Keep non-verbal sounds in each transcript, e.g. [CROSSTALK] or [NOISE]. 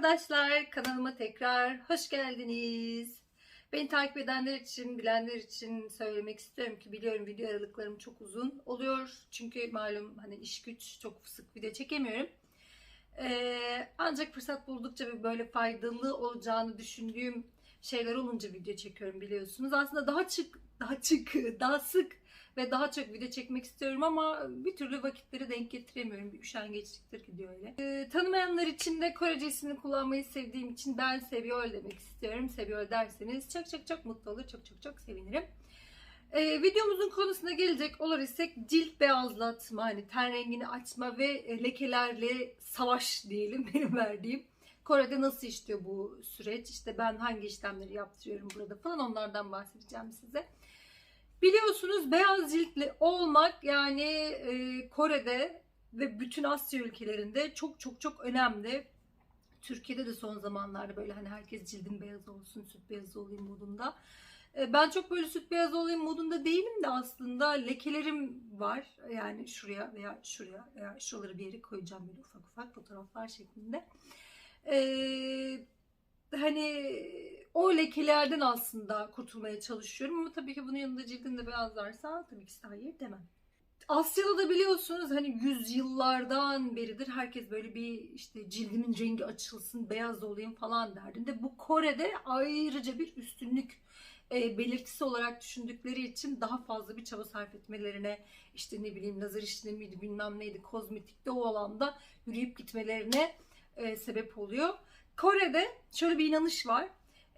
arkadaşlar kanalıma tekrar hoş geldiniz. Beni takip edenler için, bilenler için söylemek istiyorum ki biliyorum video aralıklarım çok uzun oluyor. Çünkü malum hani iş güç çok sık video çekemiyorum. Ee, ancak fırsat buldukça ve böyle faydalı olacağını düşündüğüm şeyler olunca video çekiyorum biliyorsunuz. Aslında daha çık, daha çık, [LAUGHS] daha sık ve daha çok video çekmek istiyorum ama bir türlü vakitleri denk getiremiyorum. Bir üşengeçliktir gidiyor öyle. Ee, tanımayanlar için de Korece ismini kullanmayı sevdiğim için ben Seviyor demek istiyorum. Seviyor derseniz çok çok çok mutlu olur. Çok çok çok sevinirim. Ee, videomuzun konusuna gelecek olur isek cilt beyazlatma, hani ten rengini açma ve e, lekelerle savaş diyelim [LAUGHS] benim verdiğim. Kore'de nasıl işliyor bu süreç? İşte ben hangi işlemleri yaptırıyorum burada falan onlardan bahsedeceğim size. Biliyorsunuz beyaz ciltli olmak yani e, Kore'de ve bütün Asya ülkelerinde çok çok çok önemli. Türkiye'de de son zamanlarda böyle hani herkes cildin beyazı olsun, süt beyazı olayım modunda. E, ben çok böyle süt beyazı olayım modunda değilim de aslında lekelerim var. Yani şuraya veya şuraya veya şuraları bir yere koyacağım böyle ufak ufak fotoğraflar şeklinde. Eee hani o lekelerden aslında kurtulmaya çalışıyorum ama tabii ki bunun yanında cildin de beyazlarsa tabii ki hayır demem. Asya'da da biliyorsunuz hani yüzyıllardan beridir herkes böyle bir işte cildimin rengi açılsın, beyaz olayım falan derdinde. Bu Kore'de ayrıca bir üstünlük e, belirtisi olarak düşündükleri için daha fazla bir çaba sarf etmelerine işte ne bileyim lazer işlemiydi bilmem neydi kozmetikte o alanda yürüyüp gitmelerine e, sebep oluyor. Kore'de şöyle bir inanış var.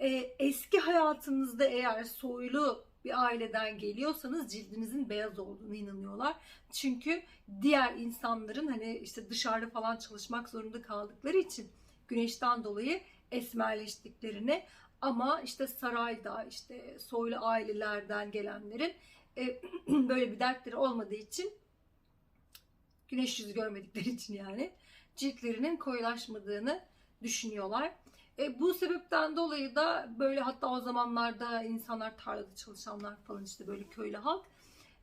Ee, eski hayatınızda eğer soylu bir aileden geliyorsanız cildinizin beyaz olduğunu inanıyorlar. Çünkü diğer insanların hani işte dışarıda falan çalışmak zorunda kaldıkları için güneşten dolayı esmerleştiklerini ama işte sarayda işte soylu ailelerden gelenlerin e, [CLEARS THROAT] böyle bir dertleri olmadığı için güneş yüzü görmedikleri için yani ciltlerinin koyulaşmadığını düşünüyorlar. E, bu sebepten dolayı da böyle hatta o zamanlarda insanlar tarlada çalışanlar falan işte böyle köylü halk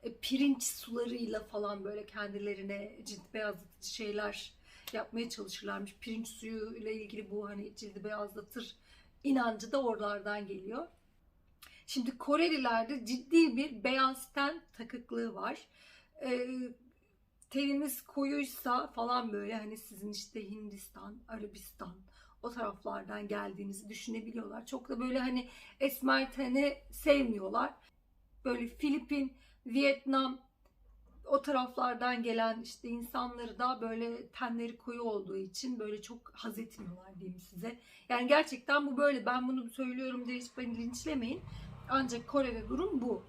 e, pirinç sularıyla falan böyle kendilerine cilt beyazlatıcı şeyler yapmaya çalışırlarmış. Pirinç suyu ile ilgili bu hani cildi beyazlatır inancı da oralardan geliyor. Şimdi Korelilerde ciddi bir beyaz ten takıklığı var. E, teniniz koyuysa falan böyle hani sizin işte Hindistan, Arabistan o taraflardan geldiğinizi düşünebiliyorlar. Çok da böyle hani esmer teni sevmiyorlar. Böyle Filipin, Vietnam o taraflardan gelen işte insanları da böyle tenleri koyu olduğu için böyle çok haz etmiyorlar diyeyim size. Yani gerçekten bu böyle. Ben bunu söylüyorum diye hiç beni linçlemeyin. Ancak Kore'de durum bu.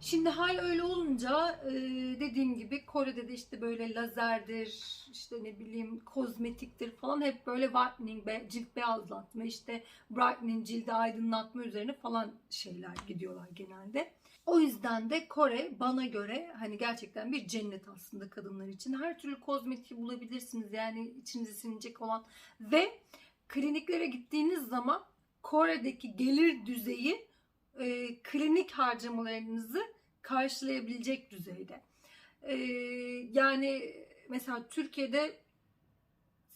Şimdi hal öyle olunca e, dediğim gibi Kore'de de işte böyle lazerdir, işte ne bileyim kozmetiktir falan hep böyle whitening, cilt beyazlatma, işte brightening, cildi aydınlatma üzerine falan şeyler gidiyorlar genelde. O yüzden de Kore bana göre hani gerçekten bir cennet aslında kadınlar için. Her türlü kozmetiği bulabilirsiniz yani içinizi sinecek olan ve kliniklere gittiğiniz zaman Kore'deki gelir düzeyi e, klinik harcamalarınızı karşılayabilecek düzeyde. E, yani mesela Türkiye'de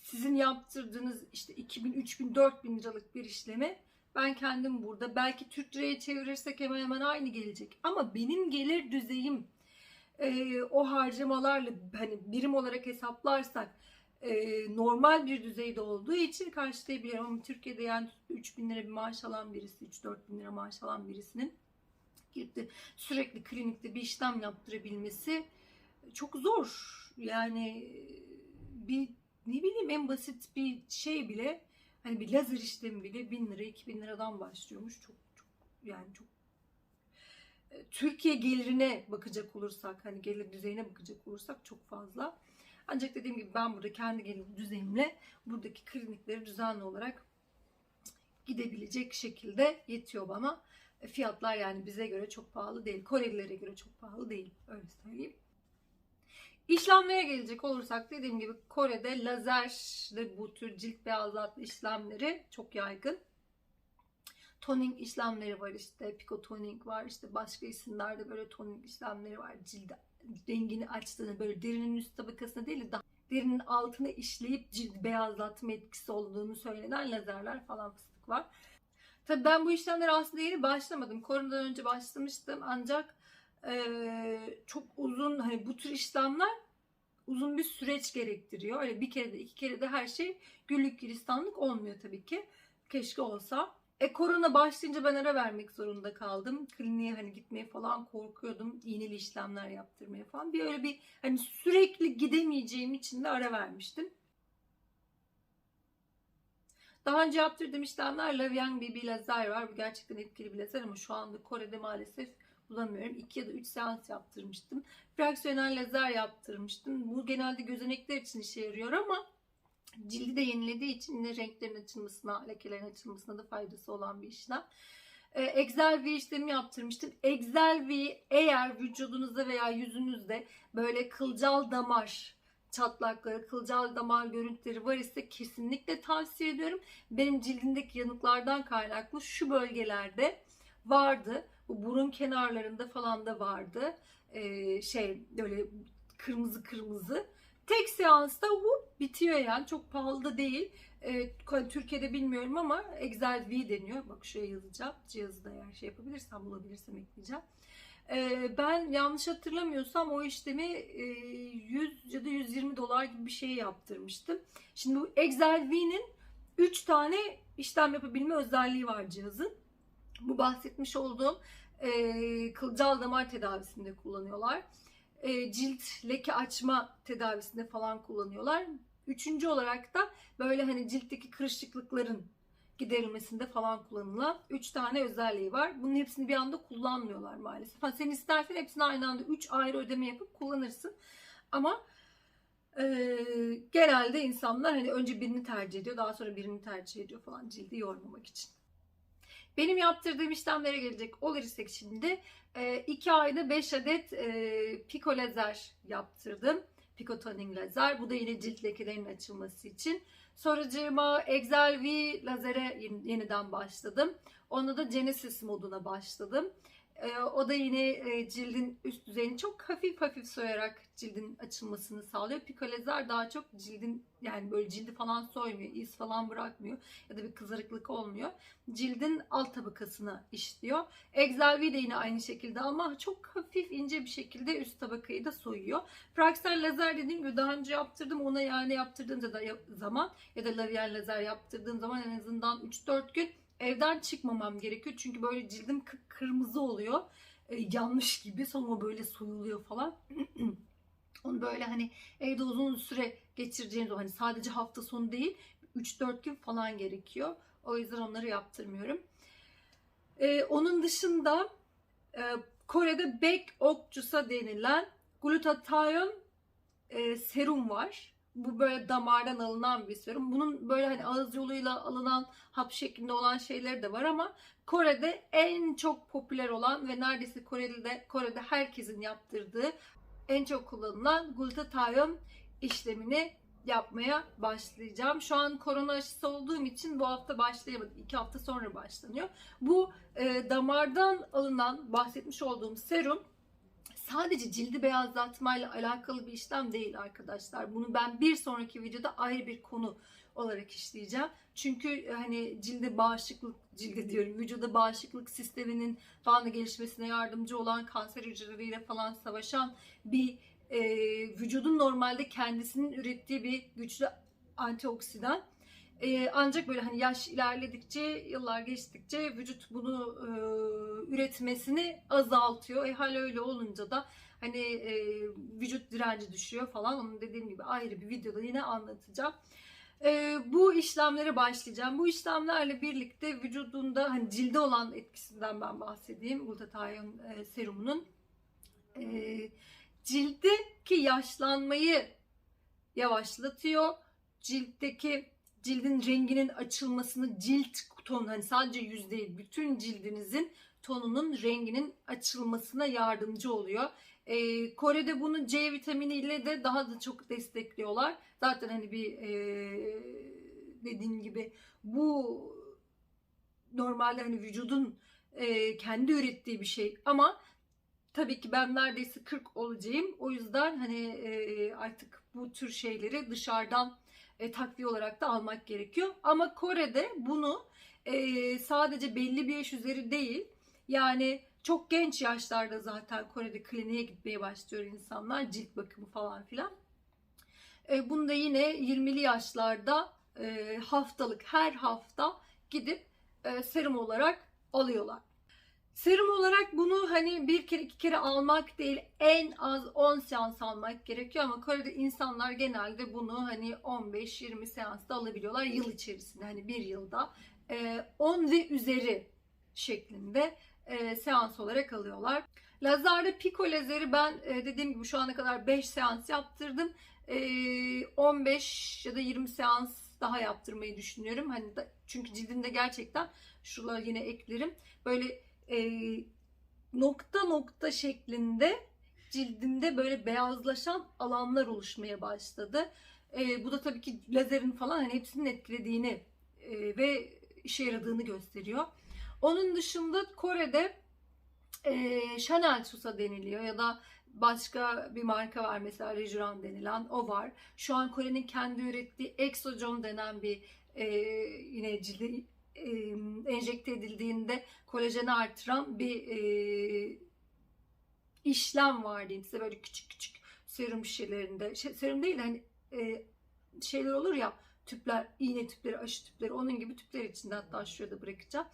sizin yaptırdığınız işte 2000, 3000, 4000 liralık bir işlemi ben kendim burada belki Türk liraya çevirirsek hemen hemen aynı gelecek. Ama benim gelir düzeyim e, o harcamalarla hani birim olarak hesaplarsak e, normal bir düzeyde olduğu için karşılayabilirim. Ama Türkiye'de yani 3 bin lira bir maaş alan birisi, 3-4 bin lira maaş alan birisinin gidip de sürekli klinikte bir işlem yaptırabilmesi çok zor. Yani bir ne bileyim en basit bir şey bile hani bir lazer işlemi bile 1000 lira 2000 liradan başlıyormuş. Çok çok yani çok Türkiye gelirine bakacak olursak hani gelir düzeyine bakacak olursak çok fazla. Ancak dediğim gibi ben burada kendi gelir düzeyimle buradaki klinikleri düzenli olarak gidebilecek şekilde yetiyor bana. E, fiyatlar yani bize göre çok pahalı değil. Korelilere göre çok pahalı değil. Öyle söyleyeyim. İşlemlere gelecek olursak dediğim gibi Kore'de lazer ve bu tür cilt beyazlatma işlemleri çok yaygın. Toning işlemleri var işte, picotoning var işte başka isimlerde böyle toning işlemleri var. Cilde rengini açtığını böyle derinin üst tabakasına değil de daha derinin altını işleyip cilt beyazlatma etkisi olduğunu söylenen lazerler falan fıstık var. Tabii ben bu işlemlere aslında yeni başlamadım. Koronadan önce başlamıştım ancak eee, çok uzun hani bu tür işlemler uzun bir süreç gerektiriyor. Öyle bir kere de iki kere de her şey güllük gülistanlık olmuyor tabii ki. Keşke olsa. E korona başlayınca ben ara vermek zorunda kaldım. Kliniğe hani gitmeye falan korkuyordum. İğneli işlemler yaptırmaya falan. Bir öyle bir hani sürekli gidemeyeceğim için de ara vermiştim. Daha önce yaptırdığım işlemler Lavian BB lazer var. Bu gerçekten etkili bir lazer ama şu anda Kore'de maalesef bulamıyorum. 2 ya da 3 seans yaptırmıştım. Fraksiyonel lazer yaptırmıştım. Bu genelde gözenekler için işe yarıyor ama cildi de yenilediği için yine renklerin açılmasına, lekelerin açılmasına da faydası olan bir işlem. Ee, Excel V işlemi yaptırmıştım. Excel V eğer vücudunuzda veya yüzünüzde böyle kılcal damar çatlakları, kılcal damar görüntüleri var ise kesinlikle tavsiye ediyorum. Benim cildimdeki yanıklardan kaynaklı şu bölgelerde vardı. Bu burun kenarlarında falan da vardı. Ee, şey böyle kırmızı kırmızı. Tek seansta bu bitiyor yani. Çok pahalı da değil. Ee, Türkiye'de bilmiyorum ama Excel V deniyor. Bak şuraya yazacağım. Cihazı da eğer şey yapabilirsem bulabilirsem ekleyeceğim. Ee, ben yanlış hatırlamıyorsam o işlemi e, 100 ya da 120 dolar gibi bir şey yaptırmıştım. Şimdi bu Excel V'nin 3 tane işlem yapabilme özelliği var cihazın. Bu bahsetmiş olduğum e, kılcal damar tedavisinde kullanıyorlar. E, cilt leke açma tedavisinde falan kullanıyorlar. Üçüncü olarak da böyle hani ciltteki kırışıklıkların giderilmesinde falan kullanılan 3 tane özelliği var. Bunun hepsini bir anda kullanmıyorlar maalesef. Ha, sen istersen hepsini aynı anda 3 ayrı ödeme yapıp kullanırsın. Ama e, genelde insanlar hani önce birini tercih ediyor, daha sonra birini tercih ediyor falan cildi yormamak için. Benim yaptırdığım işlemlere gelecek olursak şimdi 2 ayda 5 adet e, piko lazer yaptırdım. Pico toning lazer. Bu da yine cilt lekelerinin açılması için. Sonracığıma Excel V lazere yeniden başladım. Onda da Genesis moduna başladım. Ee, o da yine e, cildin üst düzeyini çok hafif hafif soyarak cildin açılmasını sağlıyor. Pico lazer daha çok cildin yani böyle cildi falan soymuyor, iz falan bırakmıyor ya da bir kızarıklık olmuyor. Cildin alt tabakasına işliyor. Excel V de yine aynı şekilde ama çok hafif ince bir şekilde üst tabakayı da soyuyor. Praxel lazer dediğim gibi daha önce yaptırdım. Ona yani yaptırdığım zaman ya da lavier lazer yaptırdığım zaman en azından 3-4 gün evden çıkmamam gerekiyor. Çünkü böyle cildim kırmızı oluyor. E, yanmış gibi sonra böyle soyuluyor falan. [CLEARS THROAT] Onu böyle hani evde uzun süre geçireceğiniz o hani sadece hafta sonu değil 3-4 gün falan gerekiyor. O yüzden onları yaptırmıyorum. Ee, onun dışında e, Kore'de Bek Okcusa denilen glutathione e, serum var. Bu böyle damardan alınan bir serum. Bunun böyle hani ağız yoluyla alınan hap şeklinde olan şeyleri de var ama Kore'de en çok popüler olan ve neredeyse Kore'de Kore'de herkesin yaptırdığı en çok kullanılan glutathione işlemini yapmaya başlayacağım. Şu an korona aşısı olduğum için bu hafta başlayamadım. İki hafta sonra başlanıyor. Bu e, damardan alınan bahsetmiş olduğum serum sadece cildi beyazlatmayla alakalı bir işlem değil arkadaşlar. Bunu ben bir sonraki videoda ayrı bir konu olarak işleyeceğim. Çünkü e, hani cilde bağışıklık, cilde diyorum vücuda bağışıklık sisteminin falan da gelişmesine yardımcı olan kanser hücreleriyle falan savaşan bir e, vücudun normalde kendisinin ürettiği bir güçlü antioksidan. E, ancak böyle hani yaş ilerledikçe, yıllar geçtikçe vücut bunu e, üretmesini azaltıyor. E hal öyle olunca da hani e, vücut direnci düşüyor falan. Onun dediğim gibi ayrı bir videoda yine anlatacağım. E, bu işlemlere başlayacağım. Bu işlemlerle birlikte vücudunda hani cilde olan etkisinden ben bahsedeyim. Glutathione e, serumunun. E, ciltteki yaşlanmayı yavaşlatıyor. Ciltteki cildin renginin açılmasını cilt ton hani sadece yüz değil bütün cildinizin tonunun renginin açılmasına yardımcı oluyor. Ee, Kore'de bunu C vitamini ile de daha da çok destekliyorlar. Zaten hani bir e, dediğim gibi bu normalde hani vücudun e, kendi ürettiği bir şey ama tabii ki ben neredeyse 40 olacağım. O yüzden hani e, artık bu tür şeyleri dışarıdan e, takviye olarak da almak gerekiyor. Ama Kore'de bunu e, sadece belli bir yaş üzeri değil yani çok genç yaşlarda zaten Kore'de kliniğe gitmeye başlıyor insanlar cilt bakımı falan filan. E, bunu da yine 20'li yaşlarda e, haftalık her hafta gidip e, serum olarak alıyorlar. Serum olarak bunu hani bir kere iki kere almak değil en az 10 seans almak gerekiyor ama Kore'de insanlar genelde bunu hani 15-20 seansta alabiliyorlar yıl içerisinde hani bir yılda e, 10 ve üzeri şeklinde e, seans olarak alıyorlar. Lazer'de piko lazeri ben e, dediğim gibi şu ana kadar 5 seans yaptırdım. E, 15 ya da 20 seans daha yaptırmayı düşünüyorum. Hani da, çünkü cildimde gerçekten şuraları yine eklerim. Böyle e, nokta nokta şeklinde cildimde böyle beyazlaşan alanlar oluşmaya başladı. E, bu da tabii ki lazerin falan hani hepsinin etkilediğini e, ve işe yaradığını gösteriyor. Onun dışında Kore'de e, Chanel Susa deniliyor ya da başka bir marka var mesela Rejuran denilen o var. Şu an Kore'nin kendi ürettiği Exojom denen bir e, yine cilde e, enjekte edildiğinde kolajeni artıran bir e, işlem var diyeyim size böyle küçük küçük serum şişelerinde şey, serum değil hani e, şeyler olur ya tüpler iğne tüpleri aşı tüpleri onun gibi tüpler içinde hatta şurada bırakacağım.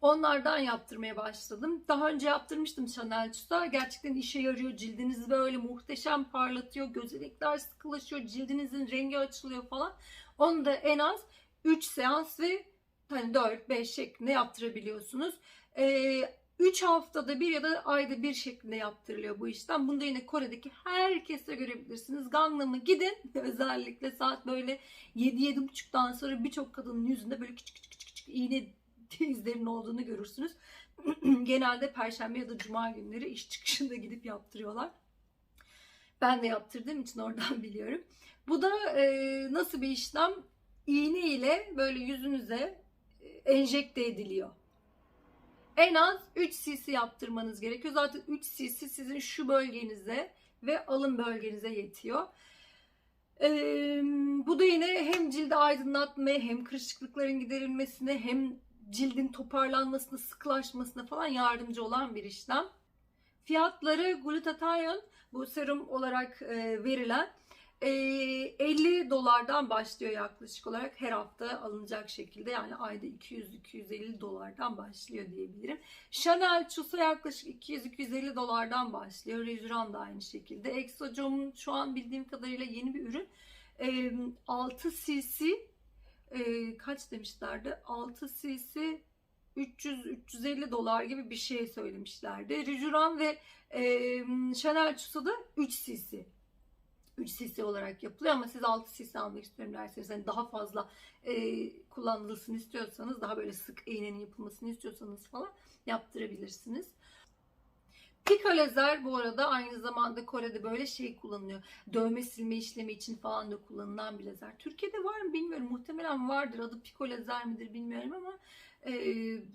Onlardan yaptırmaya başladım. Daha önce yaptırmıştım Chanel Çusa. Gerçekten işe yarıyor. Cildinizi böyle muhteşem parlatıyor. Gözenekler sıkılaşıyor. Cildinizin rengi açılıyor falan. Onu da en az 3 seans ve hani 4-5 şeklinde yaptırabiliyorsunuz. Ee, 3 haftada bir ya da ayda bir şeklinde yaptırılıyor bu işlem. Bunu da yine Kore'deki herkese görebilirsiniz. Gangnam'a gidin. [LAUGHS] Özellikle saat böyle 7-7.30'dan sonra birçok kadının yüzünde böyle küçük küçük küçük, küçük iğne [LAUGHS] izlerinin olduğunu görürsünüz. [CLEARS THROAT] Genelde perşembe ya da cuma günleri iş çıkışında gidip yaptırıyorlar. Ben de yaptırdığım için oradan [LAUGHS] biliyorum. Bu da e, nasıl bir işlem? İğne ile böyle yüzünüze e, enjekte ediliyor. En az 3 cc yaptırmanız gerekiyor. Zaten 3 cc sizin şu bölgenize ve alın bölgenize yetiyor. Ee, bu da yine hem cildi aydınlatmaya hem kırışıklıkların giderilmesine hem cildin toparlanmasına, sıkılaşmasına falan yardımcı olan bir işlem. Fiyatları glutathione bu serum olarak e, verilen 50 dolardan başlıyor yaklaşık olarak her hafta alınacak şekilde yani ayda 200-250 dolardan başlıyor diyebilirim. Chanel Chusa yaklaşık 200-250 dolardan başlıyor. Rejuran da aynı şekilde. Exojom şu an bildiğim kadarıyla yeni bir ürün. E, 6 cc e, kaç demişlerdi? 6 cc 300-350 dolar gibi bir şey söylemişlerdi. Rejuran ve e, Chanel Chusa da 3 cc. 3 cc olarak yapılıyor ama siz 6 cc almak istiyorum derseniz hani daha fazla e, kullanılsın istiyorsanız daha böyle sık iğnenin yapılmasını istiyorsanız falan yaptırabilirsiniz. Pika lazer bu arada aynı zamanda Kore'de böyle şey kullanılıyor. Dövme silme işlemi için falan da kullanılan bir lazer. Türkiye'de var mı bilmiyorum. Muhtemelen vardır. Adı Pico lazer midir bilmiyorum ama e,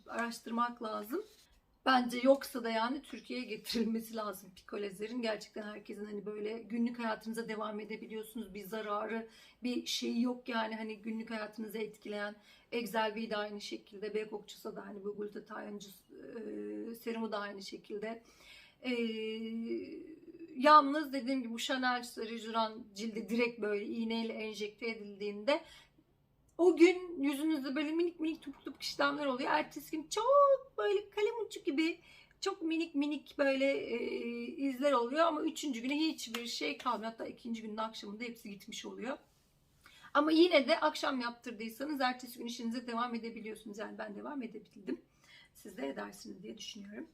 araştırmak lazım. Bence yoksa da yani Türkiye'ye getirilmesi lazım Pico lazerin. Gerçekten herkesin hani böyle günlük hayatınıza devam edebiliyorsunuz. Bir zararı, bir şeyi yok yani hani günlük hayatınızı etkileyen. Exelvi de aynı şekilde, Bangkokçusa da hani bu glutathione e, serumu da aynı şekilde. Ee, yalnız dediğim gibi bu Chanel Rejuran cildi direkt böyle iğneyle enjekte edildiğinde o gün yüzünüzde böyle minik minik topuk topuk işlemler oluyor. Ertesi gün çok böyle kalem uçu gibi çok minik minik böyle e, izler oluyor ama üçüncü güne hiçbir şey kalmıyor. Hatta ikinci günün akşamında hepsi gitmiş oluyor. Ama yine de akşam yaptırdıysanız ertesi gün işinize devam edebiliyorsunuz. Yani ben devam edebildim. Siz de edersiniz diye düşünüyorum.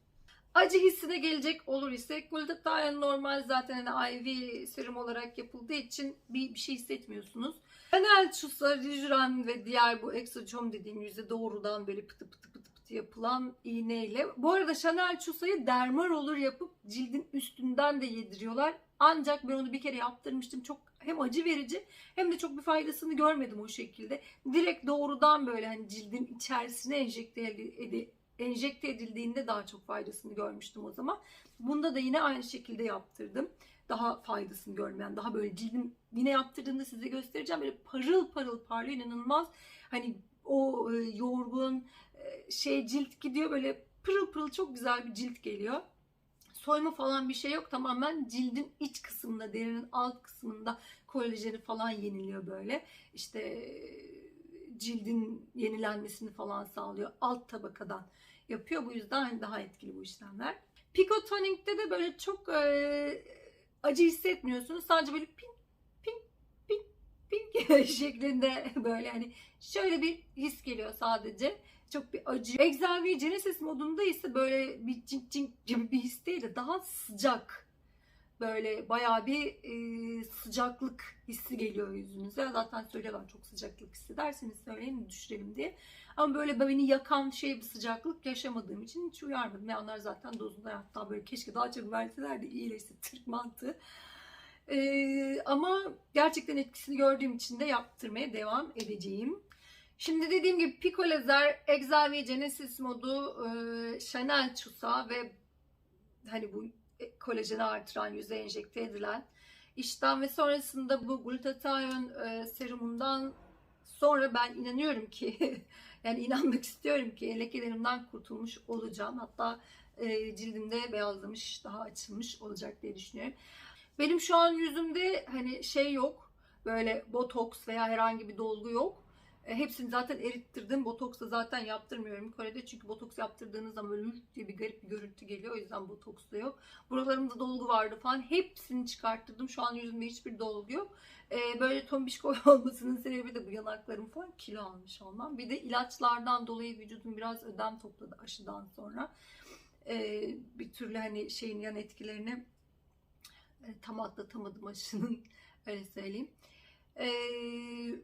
Acı hissine gelecek olur ise glutathione normal zaten hani IV serum olarak yapıldığı için bir, bir şey hissetmiyorsunuz. Genel çusa, rijuran ve diğer bu exojom dediğim yüzde doğrudan böyle pıtı pıtı pıtı pıtı yapılan iğneyle. Bu arada Chanel çusayı derma roller yapıp cildin üstünden de yediriyorlar. Ancak ben onu bir kere yaptırmıştım. Çok hem acı verici hem de çok bir faydasını görmedim o şekilde. Direkt doğrudan böyle hani cildin içerisine enjekte edildi enjekte edildiğinde daha çok faydasını görmüştüm o zaman. Bunda da yine aynı şekilde yaptırdım. Daha faydasını gördüm. Yani daha böyle cildim yine yaptırdığımda size göstereceğim. Böyle parıl parıl parlıyor inanılmaz. Hani o e, yorgun e, şey cilt gidiyor böyle pırıl pırıl çok güzel bir cilt geliyor. Soyma falan bir şey yok. Tamamen cildin iç kısmında, derinin alt kısmında kolajeni falan yeniliyor böyle. İşte e, cildin yenilenmesini falan sağlıyor. Alt tabakadan yapıyor. Bu yüzden hani daha etkili bu işlemler. Picotoning'de de böyle çok e, acı hissetmiyorsunuz. Sadece böyle pin pin pin pin [LAUGHS] şeklinde böyle hani şöyle bir his geliyor sadece. Çok bir acı. Exavi Genesis modunda ise böyle bir cink cink gibi bir his değil de daha sıcak. Böyle bayağı bir e, sıcaklık hissi geliyor yüzünüze. Zaten söylüyorlar çok sıcaklık hissederseniz söyleyin düşürelim diye. Ama böyle beni yakan şey bir sıcaklık yaşamadığım için hiç uyarmadım. Ya onlar zaten dozunda hatta böyle keşke daha çok verseler de iyileşse Türk mantığı. Ee, ama gerçekten etkisini gördüğüm için de yaptırmaya devam edeceğim. Şimdi dediğim gibi Pico Laser, Exavi Genesis modu, e, Chanel Chusa ve hani bu kolajeni artıran, yüze enjekte edilen işten ve sonrasında bu glutathione e, serumundan sonra ben inanıyorum ki [LAUGHS] yani inanmak istiyorum ki lekelerimden kurtulmuş olacağım. Hatta e, cildimde beyazlamış, daha açılmış olacak diye düşünüyorum. Benim şu an yüzümde hani şey yok. Böyle botoks veya herhangi bir dolgu yok. E, hepsini zaten erittirdim. Botoks da zaten yaptırmıyorum Kore'de. Çünkü botoks yaptırdığınız zaman böyle diye bir garip bir görüntü geliyor. O yüzden botoks da yok. Buralarımda dolgu vardı falan. Hepsini çıkarttırdım. Şu an yüzümde hiçbir dolgu yok. E, böyle tombişko [LAUGHS] olmasının sebebi de bu yanaklarım falan kilo almış olmam. Bir de ilaçlardan dolayı vücudum biraz ödem topladı aşıdan sonra. E, bir türlü hani şeyin yan etkilerini e, tam atlatamadım aşının [LAUGHS] öyle söyleyeyim. E,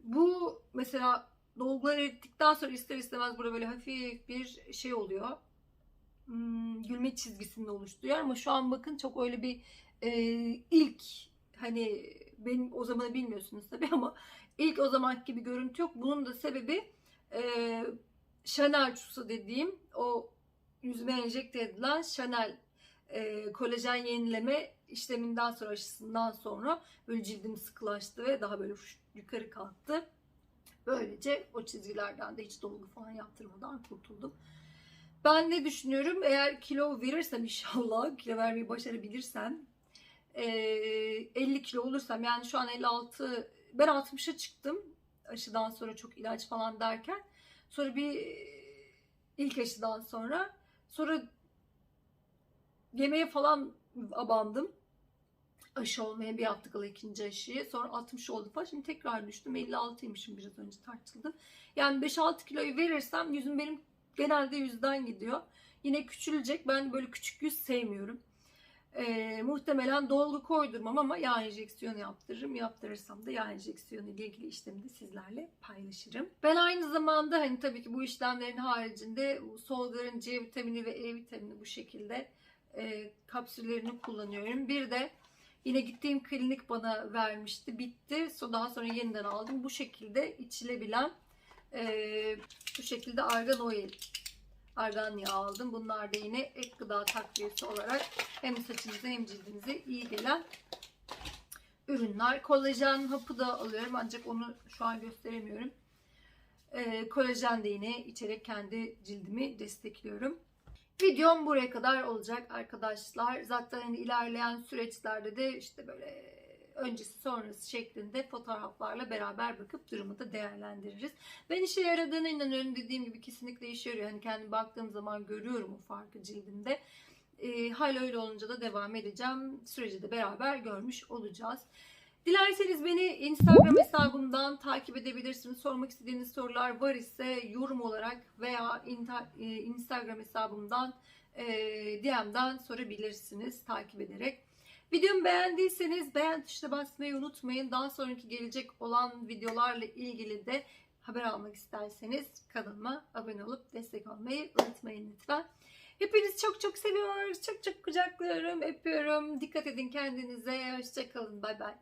bu mesela dolgular erittikten sonra ister istemez burada böyle hafif bir şey oluyor. Hmm, gülme çizgisinde oluşturuyor ama şu an bakın çok öyle bir e, ilk hani benim o zamanı bilmiyorsunuz tabii ama ilk o zamanki gibi görüntü yok. Bunun da sebebi e, Chanel çusu dediğim o yüzüme enjekte edilen Chanel e, kolajen yenileme işleminden sonra aşısından sonra böyle cildim sıkılaştı ve daha böyle yukarı kalktı. Böylece o çizgilerden de hiç dolgu falan yaptırmadan kurtuldum. Ben ne düşünüyorum? Eğer kilo verirsem inşallah, [LAUGHS] kilo vermeyi başarabilirsem, 50 kilo olursam yani şu an 56, ben 60'a çıktım aşıdan sonra çok ilaç falan derken. Sonra bir ilk aşıdan sonra, sonra yemeğe falan abandım aşı olmaya bir hafta kala ikinci aşıyı. Sonra 60 oldu falan. Şimdi tekrar düştüm. 56'ymışım biraz önce tartıldı. Yani 5-6 kiloyu verirsem yüzüm benim genelde yüzden gidiyor. Yine küçülecek. Ben böyle küçük yüz sevmiyorum. Ee, muhtemelen dolgu koydurmam ama yağ enjeksiyonu yaptırırım. Yaptırırsam da yağ enjeksiyonu ile ilgili işlemi de sizlerle paylaşırım. Ben aynı zamanda hani tabii ki bu işlemlerin haricinde Solgar'ın C vitamini ve E vitamini bu şekilde e, kapsüllerini kullanıyorum. Bir de Yine gittiğim klinik bana vermişti. Bitti. Daha sonra yeniden aldım. Bu şekilde içilebilen e, bu şekilde argan oil argan yağı aldım. Bunlar da yine ek gıda takviyesi olarak hem saçınıza hem cildinize iyi gelen ürünler. Kolajen hapı da alıyorum ancak onu şu an gösteremiyorum. E, kolajen de yine içerek kendi cildimi destekliyorum. Videom buraya kadar olacak arkadaşlar. Zaten hani ilerleyen süreçlerde de işte böyle öncesi sonrası şeklinde fotoğraflarla beraber bakıp durumu da değerlendiririz. Ben işe yaradığına inanıyorum. Dediğim gibi kesinlikle işe yarıyor. Hani kendi baktığım zaman görüyorum o farkı cildimde. E, hala öyle olunca da devam edeceğim. Süreci de beraber görmüş olacağız. Dilerseniz beni Instagram hesabımdan takip edebilirsiniz. Sormak istediğiniz sorular var ise yorum olarak veya e, Instagram hesabımdan e, DM'den sorabilirsiniz takip ederek. Videomu beğendiyseniz beğen tuşuna basmayı unutmayın. Daha sonraki gelecek olan videolarla ilgili de haber almak isterseniz kanalıma abone olup destek olmayı unutmayın lütfen. Hepinizi çok çok seviyoruz. Çok çok kucaklıyorum, öpüyorum. Dikkat edin kendinize. Hoşçakalın. Bay bay.